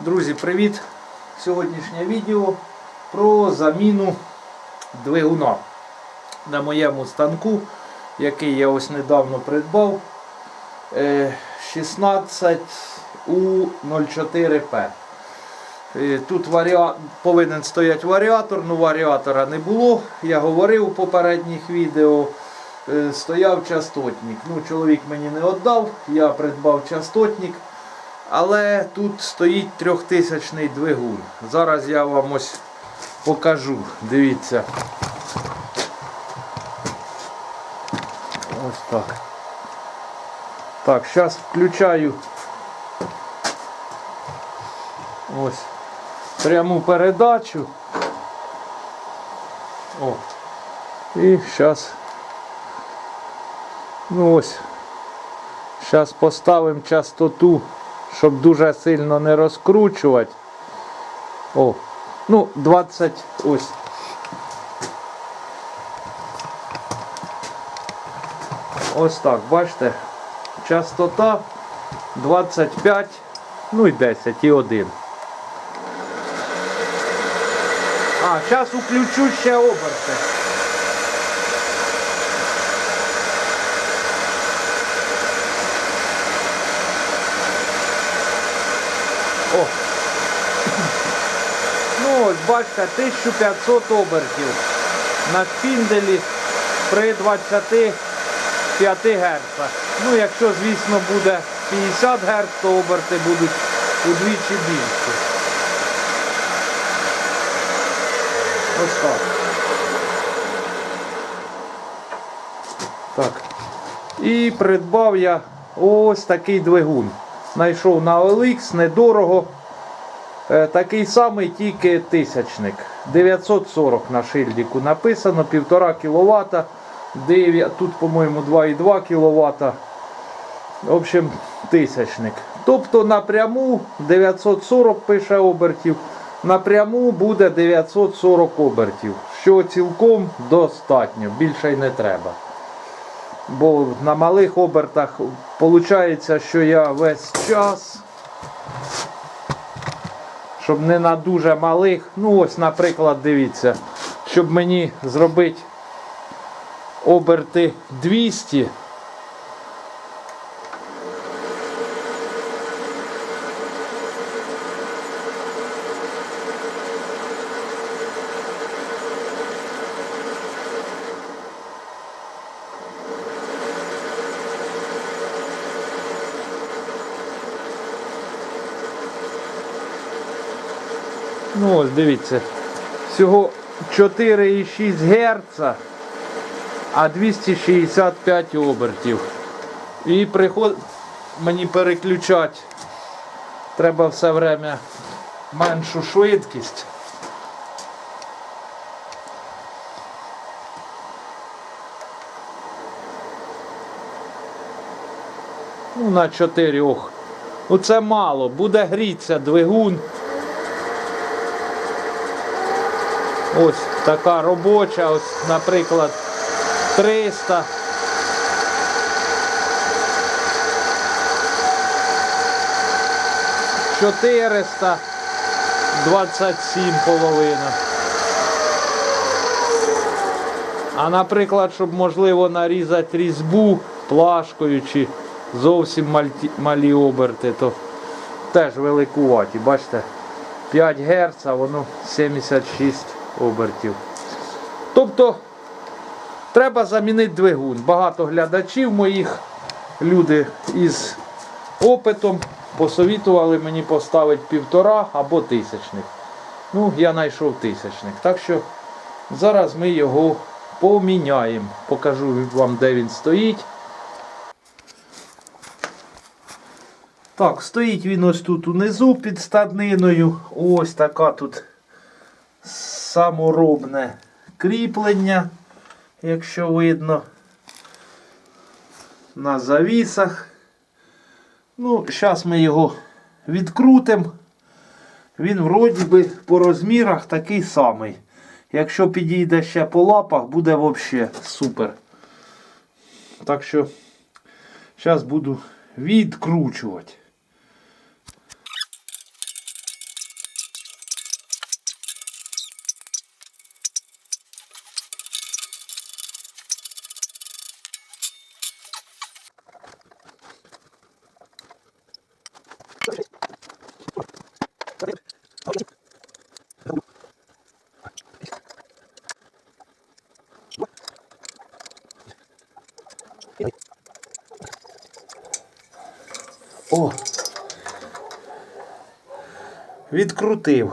Друзі, привіт! Сьогоднішнє відео про заміну двигуна на моєму станку, який я ось недавно придбав. Е, 16 у 04П. Е, Тут варіа... повинен стояти варіатор, але варіатора не було. Я говорив у попередніх відео. Е, Стояв частотник. Ну, чоловік мені не віддав, я придбав частотник. Але тут стоїть трьохтисячний двигун. Зараз я вам ось покажу. Дивіться. Ось так. Так, зараз включаю ось пряму передачу. О. І зараз. Ну ось. Зараз поставимо частоту, щоб дуже сильно не розкручувати. О, ну 20 ось. Ось так, бачите, частота 25, ну і 10 і 1. А, зараз включу ще оберти. О. Ну ось бачите, 1500 обертів на шпінделі при 25 Гц. Ну, якщо, звісно, буде 50 Гц, то оберти будуть удвічі більші. Ось так. Так. І придбав я ось такий двигун. Знайшов на OLX, недорого. Е, Такий самий, тільки тисячник. 940 на шильдику написано, 1,5 кВт. 9, тут, по-моєму, 2,2 кВт. В общем, тисячник. Тобто напряму 940 пише обертів. Напряму буде 940 обертів. Що цілком достатньо, більше й не треба. Бо на малих обертах виходить, що я весь час, щоб не на дуже малих, ну ось, наприклад, дивіться, щоб мені зробити оберти 200. Ну ось дивіться. Всього 4,6 Гц, а 265 обертів. І приход мені переключати. Треба все время меншу швидкість. Ну, на 4. Ну це мало, буде грітися двигун. Ось така робоча, ось, наприклад, 300. Чотириста двадцять сім половина. А наприклад, щоб можливо нарізати різьбу плашкою чи зовсім мальті- малі оберти, то теж великуваті. Бачите, 5 Гц, а воно 76 обертів. Тобто треба замінити двигун. Багато глядачів моїх, люди із опитом посовітували мені поставити півтора або тисячник. Ну, я знайшов тисячник. Так що зараз ми його поміняємо. Покажу вам, де він стоїть. Так, стоїть він ось тут унизу під стадниною. Ось така тут саморобне кріплення, якщо видно, на завісах. Ну, зараз ми його відкрутимо. Він вроді би по розмірах такий самий. Якщо підійде ще по лапах, буде взагалі супер. Так що зараз буду відкручувати. Відкрутив.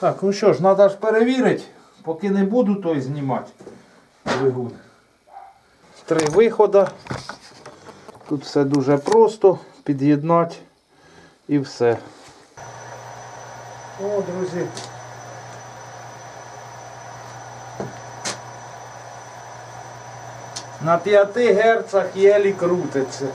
Так, ну що ж, треба ж перевірити, поки не буду той знімати двигун. Три виходи. Тут все дуже просто, під'єднати і все. О, друзі. На 5 герцах єлі крутиться.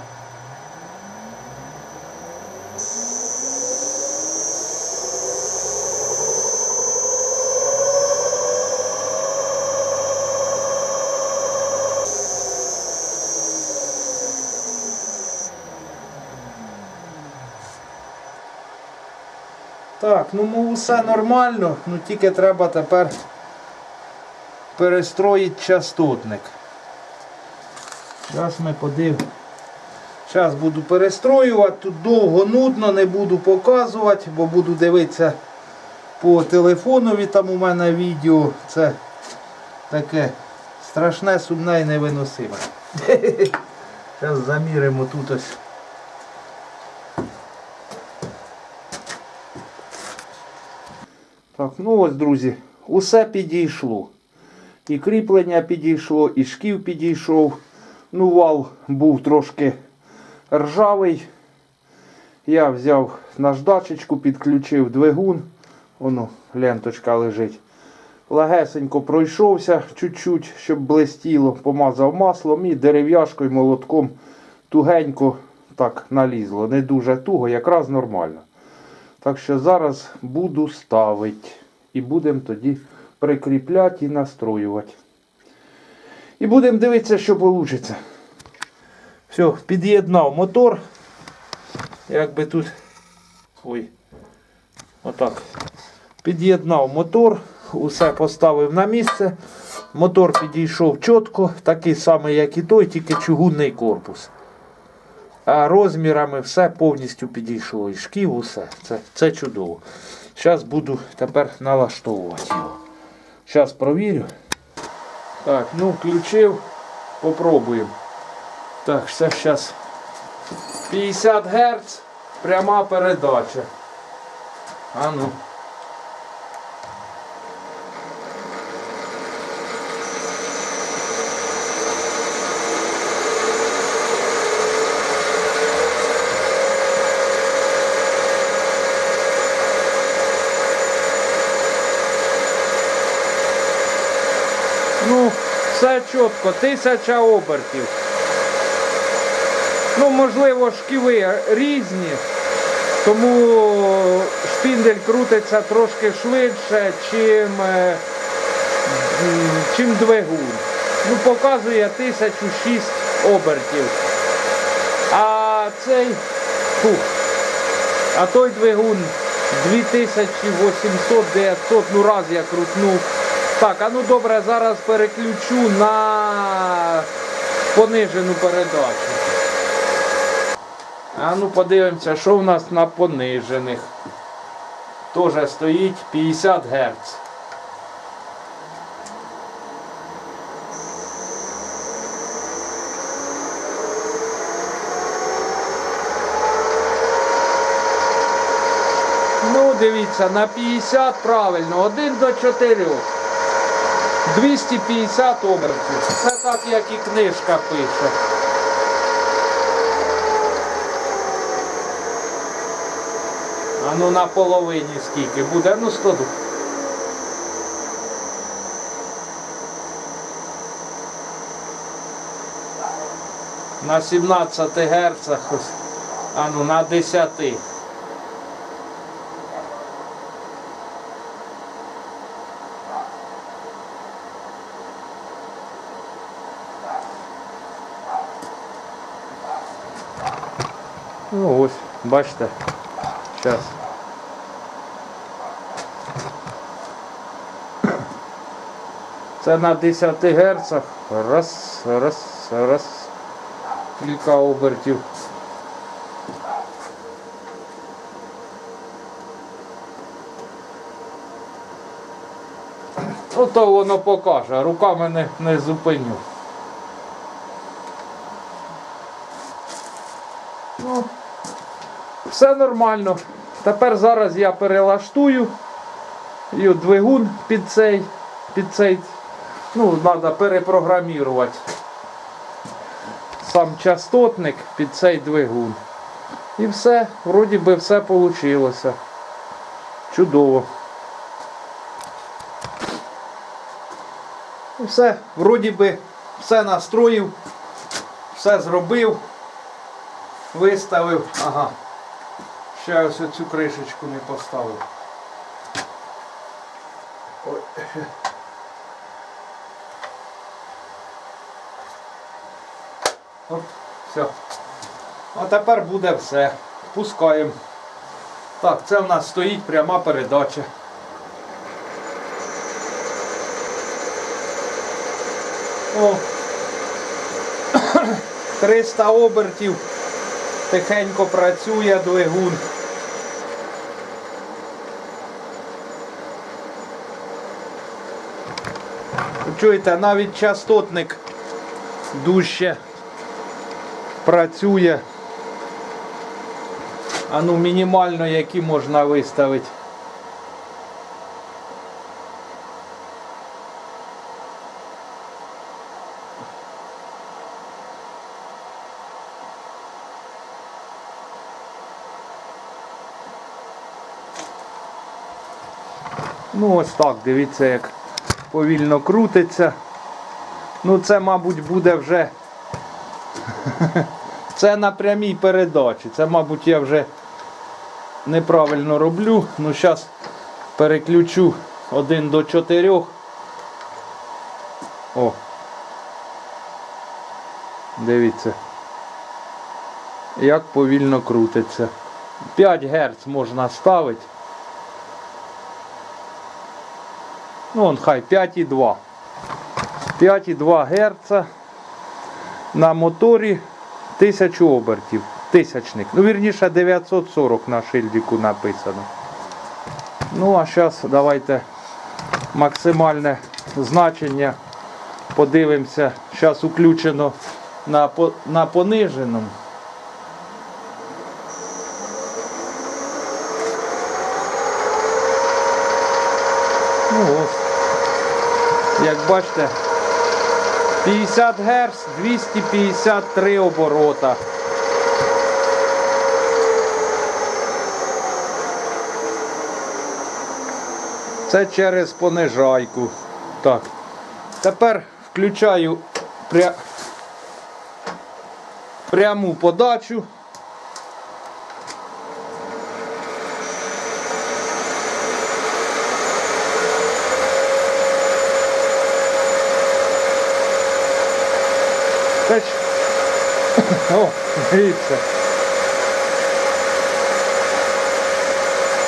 Так, ну все нормально, ну тільки треба тепер перестроїти частотник. Зараз ми подивимося. Зараз буду перестроювати, тут довго нудно, не буду показувати, бо буду дивитися по телефонові, там у мене відео. Це таке страшне, сумне і невиносиме. Зараз заміримо тут ось. Так, ну ось, друзі, усе підійшло. І кріплення підійшло, і шків підійшов. Ну, вал був трошки ржавий. Я взяв наждачечку, підключив двигун. Воно ленточка лежить. Легесенько пройшовся чуть-чуть, щоб блистіло, помазав маслом і дерев'яшкою молотком тугенько так налізло. Не дуже туго, якраз нормально. Так що зараз буду ставити. І будемо тоді прикріпляти і настроювати. І будемо дивитися, що вийде. Все, під'єднав мотор. Якби тут. Ой. Отак. Під'єднав мотор, усе поставив на місце. Мотор підійшов чітко, такий самий, як і той, тільки чугунний корпус. А розмірами все повністю підійшло. І шків, усе. Це, це чудово. Зараз буду тепер налаштовувати його. Зараз провірю. Так, ну включив, попробуємо. Так, це зараз 50 Гц, пряма передача. А ну. Ну, все чітко, тисяча обертів. Ну, можливо, шківи різні, тому шпіндель крутиться трошки швидше, чим, е, чим двигун. Ну, показує 1006 обертів. А цей, фу, а той двигун 2800-900, ну раз я крутнув. Так, а ну добре, зараз переключу на понижену передачу. А ну подивимося, що в нас на понижених. Тоже стоїть 50 Гц. Ну, дивіться, на 50 правильно, 1 до 4. 250 обертів. Це так, як і книжка пише. А ну на половині скільки буде? Ну 100. На 17 герцах, а ну на 10. Ну ось, бачите. Зараз. Це на 10 Гц. Раз, раз, раз. кілька обертів. Ну то воно покаже, руками не, не зупиню. Ну, все нормально. Тепер зараз я перелаштую і двигун під цей, під цей, ну, треба перепрограмувати сам частотник під цей двигун. І все, вроді би все вийшло. Чудово. І все, вроді би все настроїв, все зробив, виставив. Ага. Ще ось цю кришечку не поставив. Ой. Оп, все. А тепер буде все. Пускаємо. Так, це в нас стоїть пряма передача. О. 300 обертів. Тихенько працює двигун. Чуєте, навіть частотник дужче працює. А ну мінімально які можна виставити. Ну ось так, дивіться, як повільно крутиться. Ну це, мабуть, буде вже. Це на прямій передачі. Це, мабуть, я вже неправильно роблю. Ну, зараз переключу один до чотирьох. О. Дивіться. Як повільно крутиться. 5 Гц можна ставити. Ну, он хай 5,2. 5,2 Гц на моторі 1000 обертів. Тисячник. Ну, вірніше 940 на шильдику написано. Ну, а зараз давайте максимальне значення подивимося. Зараз включено на, на пониженому. Ну ось. Як бачите, 50 Гц, 253 оборота. Це через понижайку. Так. Тепер включаю пря... пряму подачу. Теж... О, дивіться.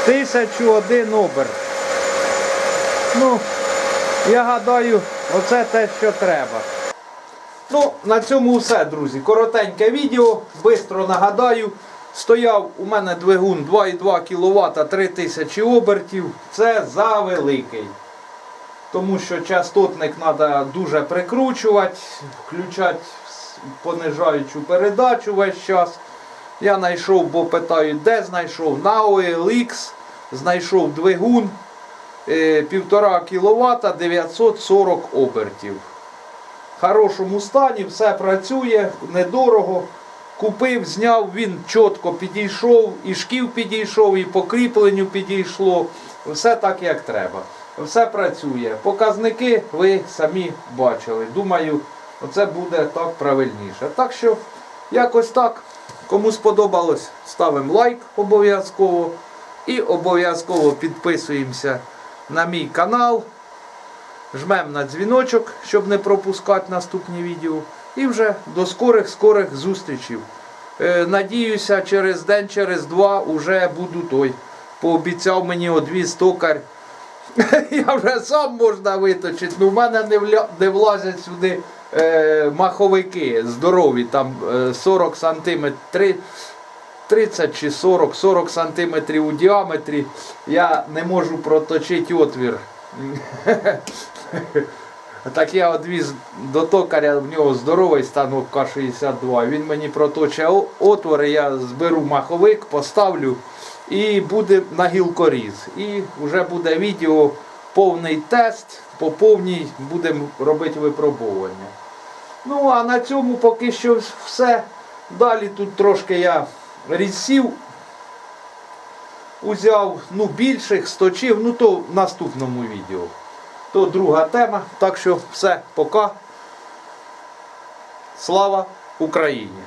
Тисячу один оберт. Ну, я гадаю, оце те, що треба. Ну, на цьому все, друзі. Коротеньке відео. Бистро нагадаю. Стояв у мене двигун 2,2 кВт 3000 обертів. Це завеликий. Тому що частотник треба дуже прикручувати, включати понижаючу передачу весь час. Я знайшов, бо питають, де знайшов? На OLX знайшов двигун е, 1,5 кВт 940 обертів. В хорошому стані, все працює, недорого. Купив, зняв, він чітко підійшов, і шків підійшов, і по кріпленню підійшло. Все так, як треба. Все працює. Показники ви самі бачили. Думаю, оце буде так правильніше. Так що, якось так. Кому сподобалось, ставимо лайк обов'язково. І обов'язково підписуємося на мій канал. Жмемо на дзвіночок, щоб не пропускати наступні відео. І вже до скорих-скорих зустрічей. Е, надіюся, через день, через два вже буду той. Пообіцяв мені одвіз токар. Я вже сам можна виточити. Ну в мене не влазять сюди е, маховики здорові, там е, 40 сантиметрів, 30 чи 40, 40 сантиметрів у діаметрі, я не можу проточити отвір. Так я одвіз до токаря, в нього здоровий станок К-62. Він мені проточить о- отвори, я зберу маховик, поставлю і буде на гілкоріз. І вже буде відео, повний тест, по повній будемо робити випробовування. Ну, а на цьому поки що все. Далі тут трошки я різсів узяв, ну, більших сточив, ну то в наступному відео. То друга тема. Так що все, пока. Слава Україні!